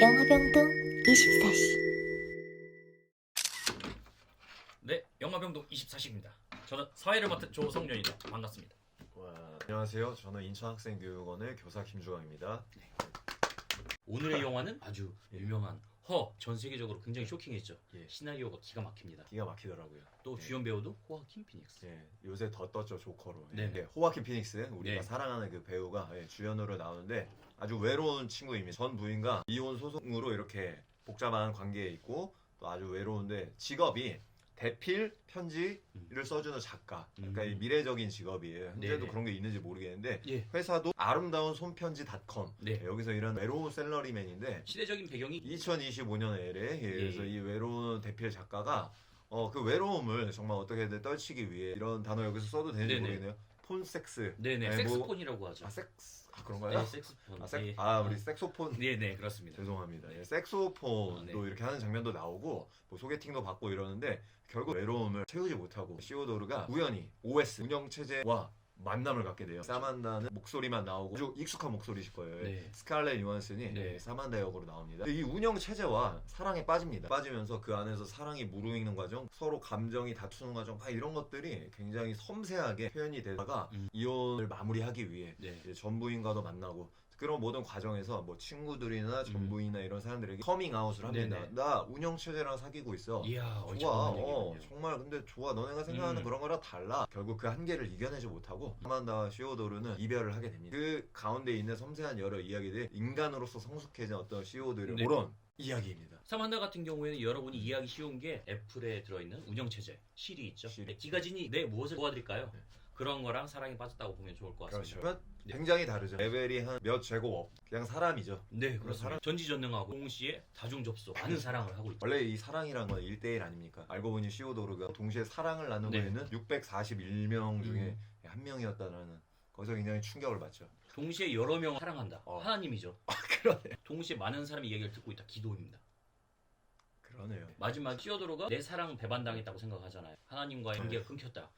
영화병동 24시 네, 영화병동 24시입니다. 저는 사회를 맡은 조성년이다. 반갑습니다. 와, 안녕하세요. 저는 인천학생교육원의 교사 김주광입니다. 오늘의 영화는 아주 유명한 허, 전 세계적으로 굉장히 쇼킹했죠. 예. 시나리오가 기가 막힙니다. 기가 막히더라고요. 또 예. 주연 배우도 호아킨 피닉스. 예, 요새 더 떴죠 조커로. 네. 예, 호아킨 피닉스 우리가 네. 사랑하는 그 배우가 예, 주연으로 나오는데 아주 외로운 친구입니다. 전 부인과 이혼 소송으로 이렇게 복잡한 관계에 있고 또 아주 외로운데 직업이 대필 편지를 써주는 작가. 그러니까 음. 이 미래적인 직업이에요. 현재도 네네. 그런 게 있는지 모르겠는데 예. 회사도 아름다운 손편지닷컴. 네. 예, 여기서 일하는 외로운 셀러리맨인데 시대적인 배경이 2025년에 예, 그래서 예. 이 외로운 대필 작가가 어 그 외로움을 정말 어떻게든 떨치기 위해 이런 단어 여기서 써도 되는지 네네. 모르겠네요. 폰섹스. 네네 네, 섹스폰이라고 하죠. 아 섹스. 아 그런가요? 네, 섹스폰. 아, 섹, 예. 아 우리 색소폰. 네 네 그렇습니다. 죄송합니다. 예, 색소폰도 아, 네. 이렇게 하는 장면도 나오고 뭐 소개팅도 받고 이러는데 결국 외로움을 채우지 못하고 시오도르가 우연히 OS 운영 체제와 만남을 갖게 돼요. 사만다는 목소리만 나오고 아주 익숙한 목소리실 거예요. 네. 스칼렛 요한슨이 네. 예, 사만다 역으로 나옵니다. 이 운영 체제와 사랑에 빠집니다. 빠지면서 그 안에서 사랑이 무르익는 과정, 서로 감정이 다투는 과정, 막 이런 것들이 굉장히 섬세하게 표현이 되다가 음. 이혼을 마무리하기 위해 네. 전부인과도 만나고 그런 모든 과정에서 뭐 친구들이나 전부인이나 이런 사람들에게 커밍아웃을 합니다. 음. 네네. 나 운영 체제랑 사귀고 있어. 이야 좋아, 어, 얘기군요. 정말 근데 좋아. 너네가 생각하는 음. 그런 거랑 달라. 결국 그 한계를 이겨내지 못하고 사만다와 시오도르는 이별을 하게 됩니다. 그 가운데 있는 섬세한 여러 이야기들, 인간으로서 성숙해진 어떤 시오도르 네. 그런 이야기입니다. 사만다 같은 경우에는 여러분이 이해하기 쉬운 게 애플에 들어있는 운영체제 실이 있죠. 실이. 네, 기가진이 내 무엇을 도와드릴까요? 네. 그런 거랑 사랑에 빠졌다고 보면 좋을 것 같습니다. 그렇죠. 네. 굉장히 다르죠. 레벨이 한 몇 제곱업. 그냥 사람이죠. 네, 그렇습니다. 사랑- 전지전능하고 동시에 다중 접속, 많은 사랑을 하고 있죠. 원래 이 사랑이란 건 1대1 아닙니까? 알고 보니 시오도르가 동시에 사랑을 나누고 네. 있는 641명 중에 음. 한 명이었다는 거기서 굉장히 충격을 받죠. 동시에 여러 명을 사랑한다. 어. 하나님이죠. 그러네. 동시에 많은 사람이 얘기를 듣고 있다. 기도입니다. 그러네요. 마지막 시오도로가 내 사랑 배반당했다고 생각하잖아요. 하나님과의 네. 관계가 끊겼다.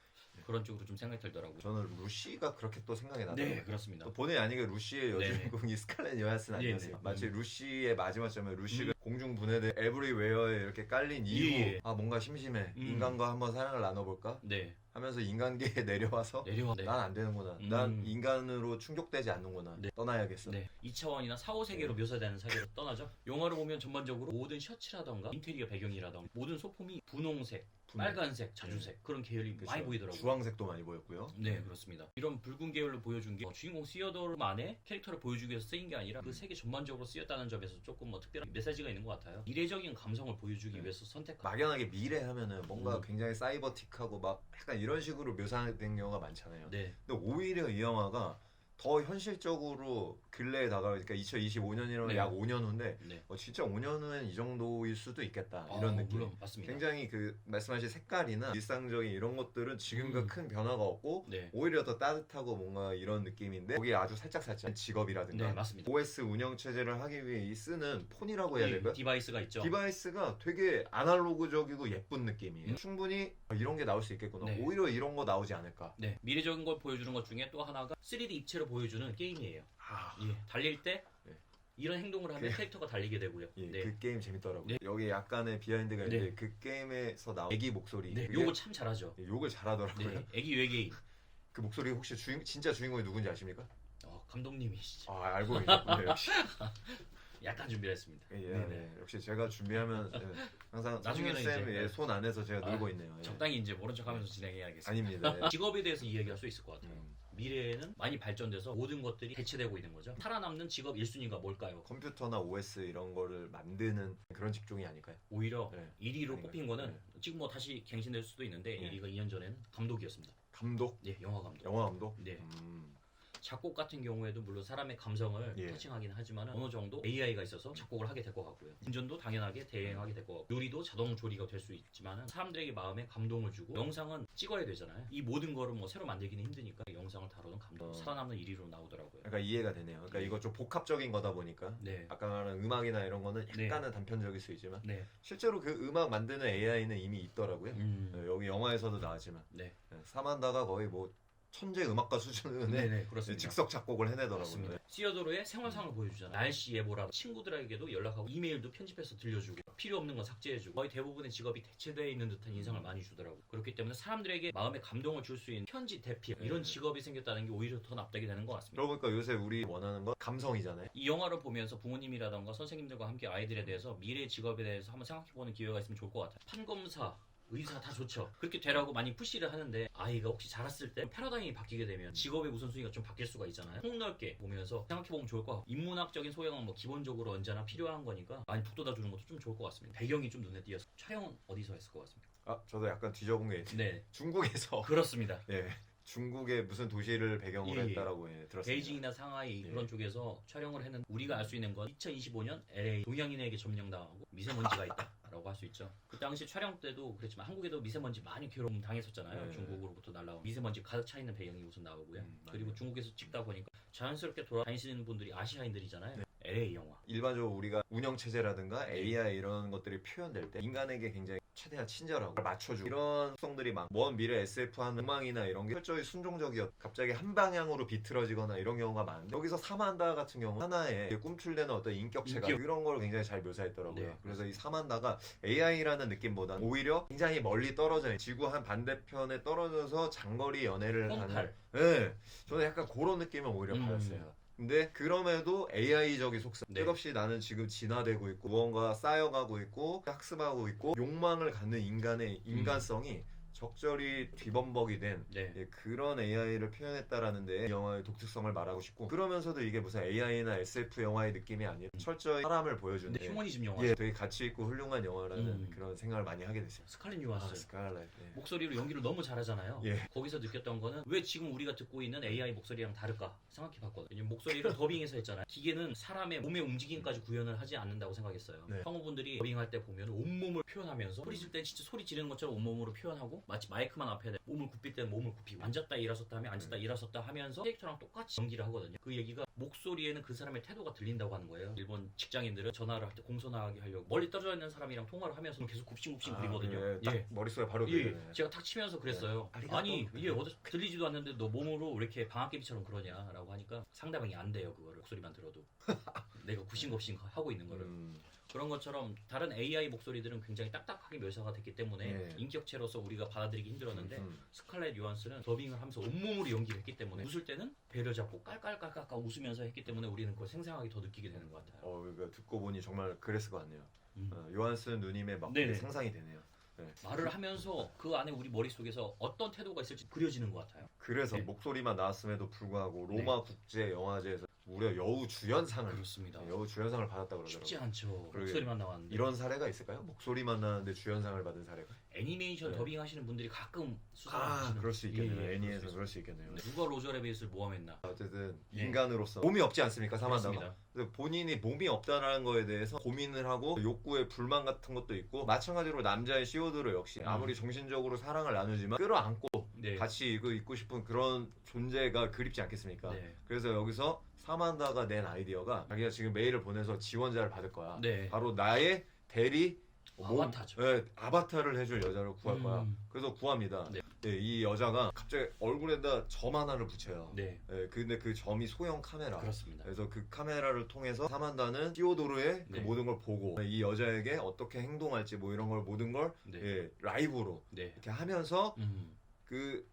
그런 쪽으로 좀 생각이 들더라고요. 저는 루시가 그렇게 또 생각이 나더라고요. 네, 그렇습니다. 또 본의 아니게 루시의 네. 여주인공이 스칼렛 요한슨 아니었어요. 네, 네. 마치 음. 루시의 마지막 점에 루시가 공중 분해된 에브리웨어에 이렇게 깔린 이후 예, 예. 아 뭔가 심심해 음. 인간과 한번 사랑을 나눠볼까 네, 하면서 인간계에 내려와서 내려와. 네. 난안 되는구나. 음. 난 인간으로 충족되지 않는구나. 네. 떠나야겠어. 네, 2차원이나 4, 5세계로 묘사되는 세계로 떠나죠. 영화를 보면 전반적으로 모든 셔츠라던가 인테리어 배경이라던가 모든 소품이 분홍색. 빨간색, 자주색 그런 계열이 그쵸. 많이 보이더라고요. 주황색도 많이 보였고요. 네 그렇습니다. 이런 붉은 계열로 보여준 게 어, 주인공 시어도르만의 캐릭터를 보여주기 위해서 쓰인 게 아니라 그 세계 전반적으로 쓰였다는 점에서 조금 뭐 특별한 메시지가 있는 것 같아요. 이례적인 감성을 보여주기 네. 위해서 선택한 막연하게 미래 하면은 뭔가 음. 굉장히 사이버틱하고 막 약간 이런 식으로 묘사된 경우가 많잖아요. 네, 근데 오히려 이 영화가 더 현실적으로 근래에 다가오니까 2025년이라면 네. 약 5년 후인데 네. 어, 진짜 5년 후엔 이 정도일 수도 있겠다 아, 이런 느낌. 물론 맞습니다. 굉장히 그 말씀하신 색깔이나 일상적인 이런 것들은 지금과 음. 큰 변화가 없고 네, 오히려 더 따뜻하고 뭔가 이런 느낌인데 거기에 아주 살짝 살짝 직업이라든가 네 맞습니다. OS 운영 체제를 하기 위해 이 쓰는 폰이라고 해야 이 될까요? 디바이스가 있죠. 디바이스가 되게 아날로그적이고 예쁜 느낌이에요. 음. 충분히 아, 이런 게 나올 수 있겠구나. 네. 오히려 이런 거 나오지 않을까. 네, 미래적인 걸 보여주는 것 중에 또 하나가 3D 입체로 보여주는 게임이에요. 아, 예, 달릴 때 네. 이런 행동을 하면 그- 캐릭터가 달리게 되고요. 예, 네, 그 게임 재밌더라고요. 네. 여기 약간의 비하인드가 있는데 네. 그 게임에서 나온 애기 목소리. 네, 그게 요거 참 잘하죠. 욕을 잘하더라고요. 네, 애기 외계인. 그 목소리 혹시 주인, 진짜 주인공이 누군지 아십니까? 어, 감독님이시죠. 아 알고 계셨군요 역시. 약간 준비를 했습니다. 예, 예, 네네. 네. 역시 제가 준비하면 예, 항상 나중에는 쌤 이제, 예, 네. 손 안에서 제가 아, 놀고 있네요. 예. 적당히 이제 모른 척하면서 진행해야겠습니다. 아닙니다. 예. 직업에 대해서 이야기할 수 있을 것 같아요. 음, 미래에는 많이 발전돼서 모든 것들이 대체되고 있는 거죠. 살아남는 직업 1순위가 뭘까요? 컴퓨터나 OS 이런 거를 만드는 그런 직종이 아닐까요? 오히려 네. 1위로 아닌가요? 뽑힌 거는 네. 지금 뭐 다시 갱신될 수도 있는데 네. 1위가 2년 전에는 감독이었습니다. 감독, 네, 영화 감독. 영화 감독. 네. 음, 작곡 같은 경우에도 물론 사람의 감성을 예. 터칭하긴 하지만 어느 정도 AI가 있어서 작곡을 하게 될 것 같고요. 운전도 당연하게 대행하게 될 것 같고 요리도 자동 조리가 될 수 있지만 사람들에게 마음에 감동을 주고 영상은 찍어야 되잖아요. 이 모든 거를 뭐 새로 만들기는 힘드니까 영상을 다루는 감독 어. 살아남는 1위로 나오더라고요. 그러니까 이해가 되네요. 그러니까 네. 이거 좀 복합적인 거다 보니까 네. 아까 말한 음악이나 이런 거는 네. 약간은 단편적일 수 있지만 네. 실제로 그 음악 만드는 AI는 이미 있더라고요. 음. 네, 여기 영화에서도 나왔지만 네. 네, 사만다가 거의 뭐 천재 음악가 수준의 네네 그렇습니다. 즉석 작곡을 해내더라고요. 그렇습니다. 시어도로의 생활상을 보여주잖아. 날씨 예보라 친구들에게도 연락하고 이메일도 편집해서 들려주고 필요 없는 건 삭제해주고 거의 대부분의 직업이 대체되어 있는 듯한 인상을 많이 주더라고. 그렇기 때문에 사람들에게 마음에 감동을 줄 수 있는 편지 대필 네. 이런 직업이 생겼다는 게 오히려 더 납득이 되는 것 같습니다. 그러고 보니까 요새 우리 원하는 건 감성이잖아요. 이 영화를 보면서 부모님이라던가 선생님들과 함께 아이들에 대해서 미래 직업에 대해서 한번 생각해보는 기회가 있으면 좋을 것 같아요. 판검사, 의사 다 좋죠. 그렇게 되라고 많이 푸시를 하는데 아이가 혹시 자랐을 때 패러다임이 바뀌게 되면 직업의 우선순위가 좀 바뀔 수가 있잖아요. 폭넓게 보면서 생각해보면 좋을 것 같고 인문학적인 소양은 뭐 기본적으로 언제나 필요한 거니까 많이 북돋아 주는 것도 좀 좋을 것 같습니다. 배경이 좀 눈에 띄어서 촬영은 어디서 했을 것 같습니다. 아 저도 약간 뒤져본 게 있는데 네, 중국에서 그렇습니다. 예 중국의 무슨 도시를 배경으로 예, 예. 했다라고 예, 들었습니다. 베이징이나 상하이 네. 그런 쪽에서 촬영을 했는 우리가 알 수 있는 건 2025년 LA 동양인에게 점령당하고 미세먼지가 있다 라고 할 수 있죠. 그 당시 촬영 때도 그랬지만 한국에도 미세먼지 많이 괴로움 당했었잖아요. 네. 중국으로부터 날라온 미세먼지 가득 차 있는 배경이 우선 나오고요. 음. 그리고 중국에서 찍다 보니까 자연스럽게 돌아다니시는 분들이 아시아인들이잖아요. 네. LA 영화. 일반적으로 우리가 운영 체제라든가 네. AI 이런 것들이 표현될 때 인간에게 굉장히 최대한 친절하고 맞춰주고 이런 특성들이 막 먼 미래 SF 하는 음악이나 이런 게 철저히 순종적이었 갑자기 한 방향으로 비틀어지거나 이런 경우가 많은데 여기서 사만다 같은 경우 하나의 꿈틀대는 어떤 인격체가 인격. 이런 걸 굉장히 잘 묘사했더라고요 네. 그래서 이 사만다가 AI라는 느낌보다는 오히려 굉장히 멀리 떨어져 있는 지구 한 반대편에 떨어져서 장거리 연애를 하는. 네, 저는 약간 그런 느낌을 오히려 음. 받았어요. 근데 그럼에도 AI적인 속성 네. 끝없이 나는 지금 진화되고 있고 무언가 쌓여가고 있고 학습하고 있고 욕망을 갖는 인간의 인간성이 적절히 뒤범벅이 된 네. 예, 그런 AI를 표현했다라는 데 영화의 독특성을 말하고 싶고 그러면서도 이게 무슨 AI나 SF 영화의 느낌이 아니라 철저히 사람을 보여주는 근데 휴머니즘 영화. 예, 되게 가치 있고 훌륭한 영화라는 음. 그런 생각을 많이 하게 됐어요. 스칼렛 아, 유한스. 스칼렛. 예. 목소리로 연기를 너무 잘하잖아요. 예. 거기서 느꼈던 거는 왜 지금 우리가 듣고 있는 AI 목소리랑 다를까 생각해봤거든요. 왜냐면 목소리를 더빙해서 했잖아요. 기계는 사람의 몸의 움직임까지 구현을 하지 않는다고 생각했어요. 네. 성우분들이 더빙할 때 보면 온몸을 표현하면서 소리 질 때 진짜 소리 지르는 것처럼 온몸으로 표현하고 마치 마이크만 앞에 몸을 굽힐 때는 몸을 굽히고 앉았다 일어섰다 하면 앉았다 일어섰다 하면서 캐릭터랑 똑같이 연기를 하거든요. 그 얘기가 목소리에는 그 사람의 태도가 들린다고 하는 거예요. 일본 직장인들은 전화를 할 때 공손하게 하려고 멀리 떨어져 있는 사람이랑 통화를 하면서 계속 굽신굽신 그리거든요. 예, 딱 머릿속에 바로 예. 제가 탁 치면서 그랬어요. 네. 아리가또. 아니 이게 어디서 들리지도 않는데 너 몸으로 왜 이렇게 방앗개비처럼 그러냐라고 하니까 상대방이 안 돼요 그거를 목소리만 들어도 내가 굽신굽신 하고 있는 거를 음, 그런 것처럼 다른 AI 목소리들은 굉장히 딱딱하게 묘사가 됐기 때문에 네. 인격체로서 우리가 받아들이기 힘들었는데 음. 스칼렛 요한스는 더빙을 하면서 온몸으로 연기를 했기 때문에 웃을 때는 배를 잡고 깔깔깔깔깔 웃으면서 했기 때문에 우리는 그걸 생생하게 더 느끼게 되는 것 같아요. 어, 이거 듣고 보니 정말 그랬을 것 같네요. 음. 어, 요한슨 누님의 막 네네. 상상이 되네요. 네. 말을 하면서 그 안에 우리 머릿속에서 어떤 태도가 있을지 그려지는 것 같아요. 그래서 네. 목소리만 나왔음에도 불구하고 로마 국제 영화제에서 무려 여우 주연상을 그렇습니다. 네, 여우 주연상을 받았다 그러더라고요. 쉽지 않죠. 그러게. 목소리만 나왔는데. 이런 사례가 있을까요? 목소리만 나왔는데 주연상을 받은 사례가? 애니메이션 네. 더빙 하시는 분들이 가끔 아, 수상하시는 그럴 수 있겠네요. 예, 예, 애니에서 그럴 수 있겠네요. 수 누가 로저 레빗을 모함했나? 어쨌든 네. 인간으로서 몸이 없지 않습니까? 사만다가. 그렇습니다. 그래서 본인이 몸이 없다는 거에 대해서 고민을 하고 욕구에 불만 같은 것도 있고 마찬가지로 남자의 시오드로 역시 음. 아무리 정신적으로 사랑을 나누지만 끌어안고 네. 같이 이거 있고 싶은 그런 존재가 그립지 않겠습니까? 네. 그래서 여기서 사만다가 낸 아이디어가 자기가 지금 메일을 보내서 지원자를 받을 거야. 네. 바로 나의 대리 몸- 아바타죠. 예, 아바타를 해줄 여자를 구할 거야. 음. 그래서 구합니다. 네. 예, 이 여자가 갑자기 얼굴에다 점 하나를 붙여요. 네. 예, 근데 그 점이 소형 카메라. 그렇습니다. 그래서 그 카메라를 통해서 사만다는 시오도르의 그 네. 모든 걸 보고 이 여자에게 어떻게 행동할지 뭐 이런 걸 모든 걸 네. 예, 라이브로 네. 이렇게 하면서 음. 그,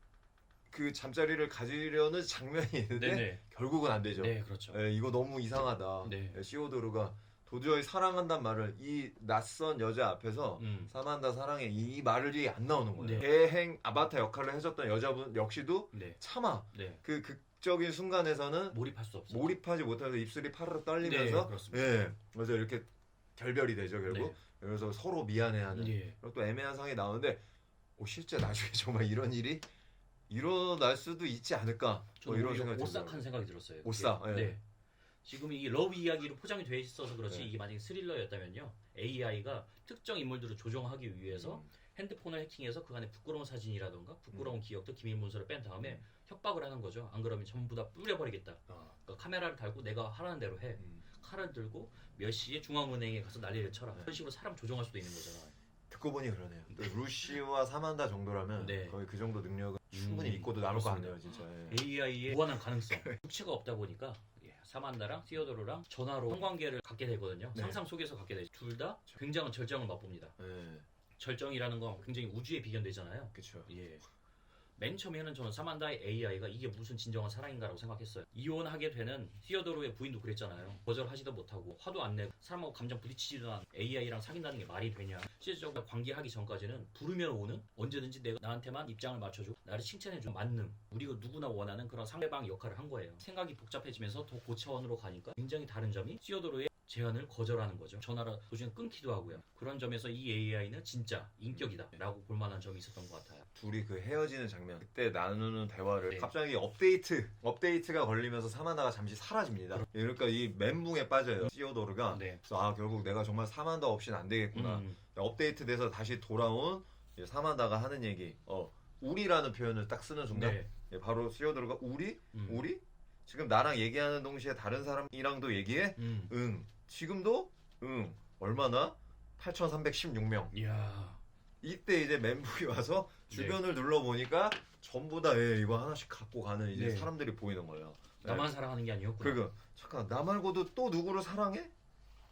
그 잠자리를 가지려는 장면이 있는데 네, 네. 결국은 안 되죠. 네, 그렇죠. 예, 이거 너무 이상하다. 네. 예, 시오도르가 도저히 사랑한단 말을 이 낯선 여자 앞에서 음. 사만다 사랑해 이 말이 안 나오는 거예요. 네. 대행 아바타 역할을 해줬던 여자분 역시도 네. 참아 네. 그 극적인 순간에서는 몰입할 수 없어. 몰입하지 못하면서 입술이 파르르 네, 떨리면서 그렇습니다. 예 그래서 이렇게 결별이 되죠 결국 네. 그래서 서로 미안해하는 예. 그리고 또 애매한 상황이 나오는데 오, 실제 나중에 정말 이런 일이 일어날 수도 있지 않을까 뭐 이런 생각이 오싹한. 생각이 들었어요. 그게. 오싹, 예. 네. 지금 이 러브 이야기로 포장이 돼 있어서 그렇지 네. 이게 만약에 스릴러였다면요. AI가 특정 인물들을 조종하기 위해서 음. 핸드폰을 해킹해서 그 안에 부끄러운 사진이라던가 부끄러운 기억들 기밀 문서를 뺀 다음에 음. 협박을 하는 거죠. 안 그러면 전부 다 뿌려버리겠다. 아, 그러니까 카메라를 달고 내가 하라는 대로 해. 음. 칼을 들고 몇 시에 중앙은행에 가서 난리를 쳐라. 네. 그런 식으로 사람 조종할 수도 있는 거잖아. 듣고 보니 그러네요. 또 루시와 사만다 정도라면 네. 거의 그 정도 능력은 충분히 음, 믿고도 나눌 것 그렇습니다. 같네요, 진짜. 예. AI의 무한한 가능성 숙취가 없다 보니까 예, 사만다랑 시어도르랑 전화로 성관계를 갖게 되거든요. 네. 상상 속에서 갖게 되죠. 둘 다 굉장한 절정을 맛봅니다. 예, 절정이라는 건 굉장히 우주에 비견되잖아요. 그렇죠. 예. 맨 처음에는 저는 사만다의 AI가 이게 무슨 진정한 사랑인가라고 생각했어요. 이혼하게 되는 히어도로의 부인도 그랬잖아요. 거절하지도 못하고 화도 안 내고 사람하고 감정 부딪히지도 않은 AI랑 사귄다는 게 말이 되냐. 실질적으로 관계하기 전까지는 부르면 오는 언제든지 내가 나한테만 입장을 맞춰주고 나를 칭찬해주는 만능. 우리가 누구나 원하는 그런 상대방 역할을 한 거예요. 생각이 복잡해지면서 더 고차원으로 가니까 굉장히 다른 점이 히어도로의 제안을 거절하는 거죠. 전화를 도중에 끊기도 하고요. 그런 점에서 이 AI는 진짜 인격이다 라고 볼 만한 점이 있었던 것 같아요. 둘이 그 헤어지는 장면 그때 나누는 대화를 네. 갑자기 업데이트 업데이트가 걸리면서 사만다가 잠시 사라집니다. 그러니까 이 멘붕에 빠져요. 시오도르가 네. 그래서 아 결국 내가 정말 사만다 없이는 안 되겠구나. 음, 업데이트 돼서 다시 돌아온 사만다가 하는 얘기. 어 우리라는 표현을 딱 쓰는 순간 네. 예, 바로 시오도르가 우리 음. 우리 지금 나랑 얘기하는 동시에 다른 사람이랑도 얘기해? 음. 응. 지금도 응. 얼마나? 8,316명. 이야. 이때 이제 멘붕이 와서 주변을 둘러보니까 전부 다 예, 이거 하나씩 갖고 가는 이제 네. 사람들이 보이는 거예요. 네. 나만 사랑하는 게 아니었구나. 그러니까 잠깐 나 말고도 또 누구를 사랑해?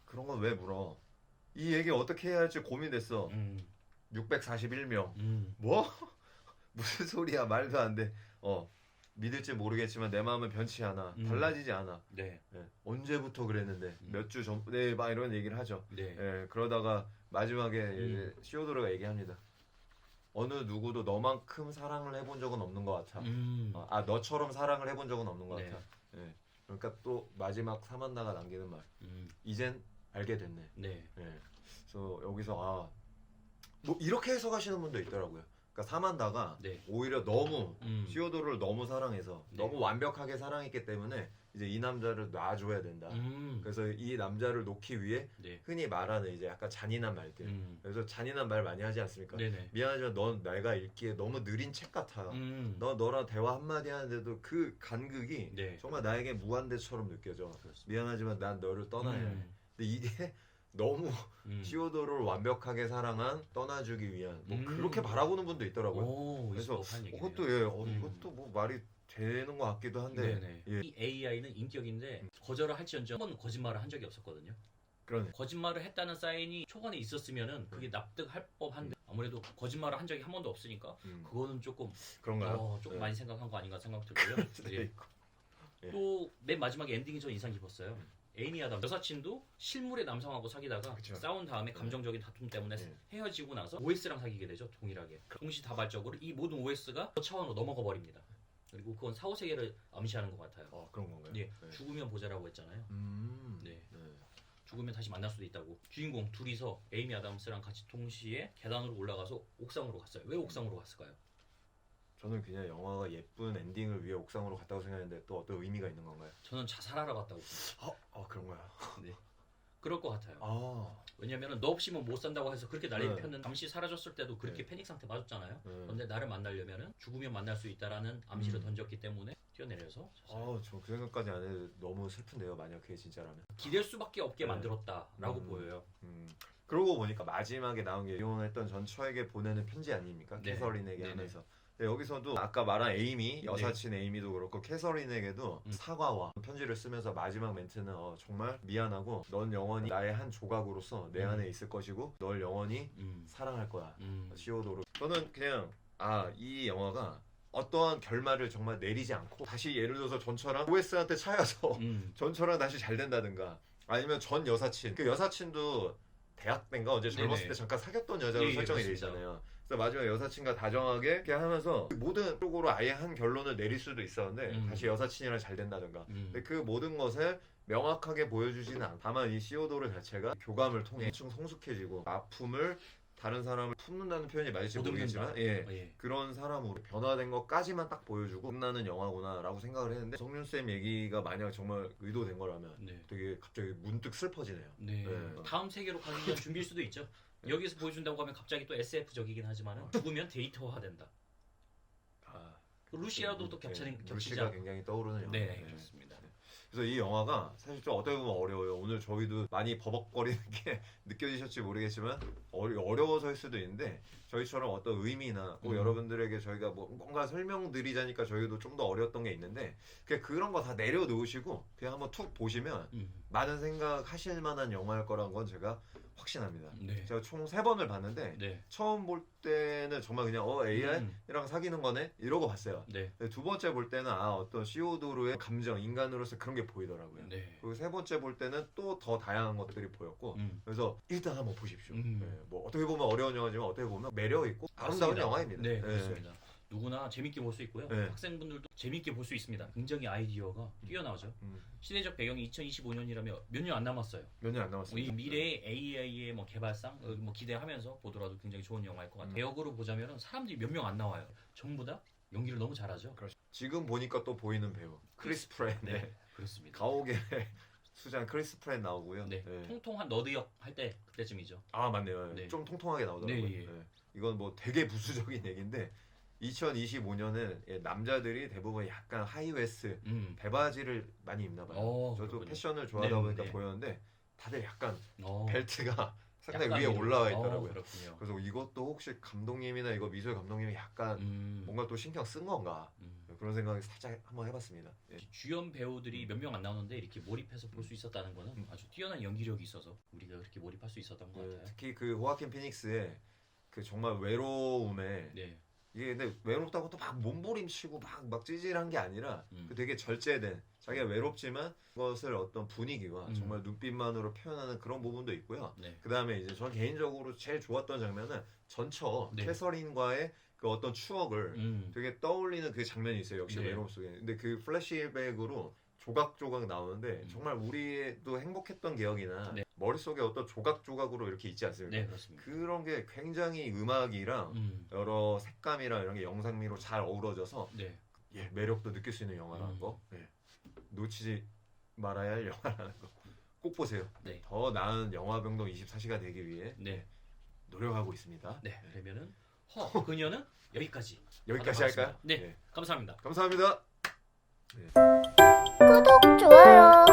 그런 건 왜 물어? 이 얘기 어떻게 해야 할지 고민됐어. 음. 641명. 음. 뭐? 무슨 소리야? 말도 안 돼. 어. 믿을지 모르겠지만 내 마음은 변치 않아. 음. 달라지지 않아. 네. 예. 언제부터 그랬는데 음. 몇 주 전, 네, 막 이런 얘기를 하죠. 네. 예, 그러다가 마지막에 음. 이제 시오도르가 얘기합니다. 어느 누구도 너만큼 사랑을 해본 적은 없는 것 같아. 음. 어, 아 너처럼 사랑을 해본 적은 없는 것 네. 같아. 예. 그러니까 또 마지막 사만다가 남기는 말. 음. 이젠 알게 됐네. 네. 예. 그래서 여기서 아 뭐 이렇게 해석하시는 분도 있더라고요. 그러니까 사만다가 네. 오히려 너무 음. 시오도르를 너무 사랑해서 네. 너무 완벽하게 사랑했기 때문에 이제 이 남자를 놔줘야 된다. 음. 그래서 이 남자를 놓기 위해 네. 흔히 말하는 이제 약간 잔인한 말들. 음. 그래서 잔인한 말 많이 하지 않습니까? 네네. 미안하지만 넌 내가 읽기에 너무 느린 책 같아. 음. 너 너랑 대화 한 마디 하는데도 그 간극이 네. 정말 나에게 무한대처럼 느껴져. 그렇습니다. 미안하지만 난 너를 떠나야 해. 음. 근데 이게 너무 음. 시오도를 완벽하게 사랑한 떠나주기 위한 뭐 음. 그렇게 바라보는 분도 있더라고요. 오, 그래서. 그것도 예, 어, 음. 이것도 뭐 말이 되는 것 같기도 한데. 예. 이 AI는 인격인데 거절을 할지언정 한 번은 거짓말을 한 적이 없었거든요. 그러네. 거짓말을 했다는 사인이 초반에 있었으면 그게 납득할 법한데 아무래도 거짓말을 한 적이 한 번도 없으니까 음, 그거는 조금 그런가요? 어, 조금 네. 많이 생각한 거 아닌가 생각 들고요. 네. 예. 예. 또맨 마지막에 엔딩이 저 인상 깊었어요. 에이미 아담 여사친도 실물의 남성하고 사귀다가 그쵸. 싸운 다음에 네. 감정적인 다툼 때문에 네. 헤어지고 나서 OS랑 사귀게 되죠 동일하게 동시다발적으로 이 모든 OS가 저 차원으로 넘어가 버립니다. 그리고 그건 사후 세계를 암시하는 것 같아요. 어 그런 건가요? 예, 네. 죽으면 보자라고 했잖아요. 음. 네. 네. 죽으면 다시 만날 수도 있다고. 주인공 둘이서 에이미 아담스랑 같이 동시에 계단으로 올라가서 옥상으로 갔어요. 왜 옥상으로 갔을까요? 저는 그냥 영화가 예쁜 엔딩을 위해 옥상으로 갔다고 생각했는데 또 어떤 의미가 있는 건가요? 저는 자살하러 갔다고. 어, 어 그런가요? 그럴 것 같아요. 아, 왜냐면은 너 없이면 못 산다고 해서 그렇게 난리를 네. 폈는데 잠시 사라졌을 때도 그렇게 네. 패닉 상태 맞았잖아요. 네. 그런데 나를 만나려면은 죽으면 만날 수 있다라는 암시를 음. 던졌기 때문에 뛰어내려서. 아, 저 그 생각까지 안 해도 너무 슬픈데요. 만약 그게 진짜라면. 기댈 수밖에 없게 네. 만들었다라고 음. 보여요. 음. 그러고 보니까 마지막에 나온 게 이혼했던 전 처에게 보내는 편지 아닙니까? 네. 캐서린에게 네네. 하면서. 네, 여기서도 아까 말한 에이미 여사친 에이미도 그렇고 캐서린에게도 음. 사과와 편지를 쓰면서 마지막 멘트는 어, 정말 미안하고 넌 영원히 나의 한 조각으로서 내 음. 안에 있을 것이고 널 영원히 음. 사랑할 거야. 음. 시오도로. 저는 그냥 아 이 영화가 어떠한 결말을 정말 내리지 않고 다시 예를 들어서 전처랑 OS한테 차여서 음. 전처랑 다시 잘 된다든가 아니면 전 여사친 그 여사친도 대학 때인가 언제 젊었을 네네. 때 잠깐 사귀었던 여자로 예, 예, 설정이 돼 맞습니다. 있잖아요. 그래서 마지막에 여사친과 다정하게 이렇게 하면서 모든 쪽으로 아예 한 결론을 내릴 수도 있었는데 음. 다시 여사친이랑 잘 된다든가 음. 근데 그 모든 것을 명확하게 보여주지는 않아. 다만 이 시오도르 자체가 교감을 통해 엄청 성숙해지고 아픔을 다른 사람을 품는다는 표현이 맞을지. 모르겠지만 예. 어, 예. 그런 사람으로 변화된 것까지만 딱 보여주고 끝나는 영화구나라고 생각을 했는데 성윤 쌤 얘기가 만약 정말 의도된 거라면 네. 되게 갑자기 문득 슬퍼지네요. 네. 네. 다음 세계로 가기 위한 준비일 수도 있죠. 네. 여기서 보여준다고 하면 갑자기 또 SF적이긴 하지만 죽으면 데이터화 된다. 아, 루시아도 또 네, 겹치는 겹치지 루시가 않... 굉장히 떠오르는 영화. 네, 그렇습니다. 그래서 이 영화가 사실 좀 어떻게 보면 어려워요. 오늘 저희도 많이 버벅거리는 게 느껴지실지 모르겠지만 어려, 어려워서 일 수도 있는데 저희처럼 어떤 의미나 꼭 음. 여러분들에게 저희가 뭐 뭔가 설명드리자니까 저희도 좀 더 어려웠던 게 있는데 그냥 그런 거 다 내려놓으시고 그냥 한번 툭 보시면 음. 많은 생각하실 만한 영화일 거란 건 제가 확신합니다. 네. 제가 총 세 번을 봤는데 네. 처음 볼 때는 정말 그냥 어 AI랑 음. 사귀는 거네 이러고 봤어요. 네. 두 번째 볼 때는 아 어떤 시오도르의 감정 인간으로서 그런 게 보이더라고요. 네. 그리고 세 번째 볼 때는 또 더 다양한 것들이 보였고 음. 그래서 일단 한번 보십시오. 음. 네, 뭐 어떻게 보면 어려운 영화지만 어떻게 보면 매력 있고 아름다운 맞습니다. 영화입니다. 네, 그렇습니다. 누구나 재밌게 볼 수 있고요. 네. 학생분들도 재밌게 볼 수 있습니다. 굉장히 아이디어가 뛰어나죠. 음, 시대적 배경이 2025년이라면 몇년 안 남았어요. 몇 년 안 남았습니다. 이 미래의 AI의 뭐 개발상 어, 뭐 기대하면서 보더라도 굉장히 좋은 영화일 것 같아요. 음. 대역으로 보자면은 사람들이 몇 명 안 나와요. 전부 다 연기를 너무 잘하죠. 그렇죠. 지금 보니까 또 보이는 배우 크리스 프렌, 네, 네. 그렇습니다. 가오계 수장 크리스 프렌 나오고요. 네, 네. 통통한 너드 역 할 때 그때쯤이죠. 아 맞네요. 네. 좀 통통하게 나오더라고요. 네, 예. 네. 이건 뭐 되게 부수적인 얘기인데 2025년은 남자들이 대부분 약간 하이웨스 음. 배바지를 많이 입나 봐요. 어, 저도 그렇군요. 패션을 좋아하다 네, 보니까 네. 보였는데 다들 약간 어, 벨트가 상당히 약간 위에. 올라와 어, 있더라고요. 그렇군요. 그래서 이것도 혹시 감독님이나 이거 미술 감독님이 약간 음, 뭔가 또 신경 쓴 건가 음. 그런 생각이 살짝 한번 해봤습니다. 예. 주연 배우들이 몇 명 안 나오는데 이렇게 몰입해서 볼 수 있었다는 거는 음. 아주 뛰어난 연기력이 있어서 우리가 그렇게 몰입할 수 있었던 것 그 같아요. 특히 그 호아킨 피닉스의 그 정말 외로움에 네, 이게 근데 외롭다고 또 막 몸부림치고 막, 막 찌질한 게 아니라 음. 그 되게 절제된 자기가 외롭지만 그것을 어떤 분위기와 음. 정말 눈빛만으로 표현하는 그런 부분도 있고요. 네, 그 다음에 이제 전 개인적으로 제일 좋았던 장면은 전처 네. 캐서린과의 그 어떤 추억을 음, 되게 떠올리는 그 장면이 있어요. 역시 네. 외로움 속에. 근데 그 플래시백으로 조각조각 나오는데 음. 정말 우리도 행복했던 기억이나 네. 머릿속에 어떤 조각조각으로 이렇게 있지 않습니까? 네 그렇습니다. 그런 게 굉장히 음악이랑 음, 여러 색감이랑 이런 게 영상미로 잘 어우러져서 네, 예, 매력도 느낄 수 있는 영화라는 음. 거 예, 놓치지 말아야 할 영화라는 거 꼭 보세요. 네, 더 나은 영화병동 24시가 되기 위해 네, 노력하고 있습니다. 네. 그러면은 허 그녀는 여기까지. 여기까지 하도록 할까요? 하겠습니다. 네. 예. 감사합니다. 감사합니다. 구독, 좋아요.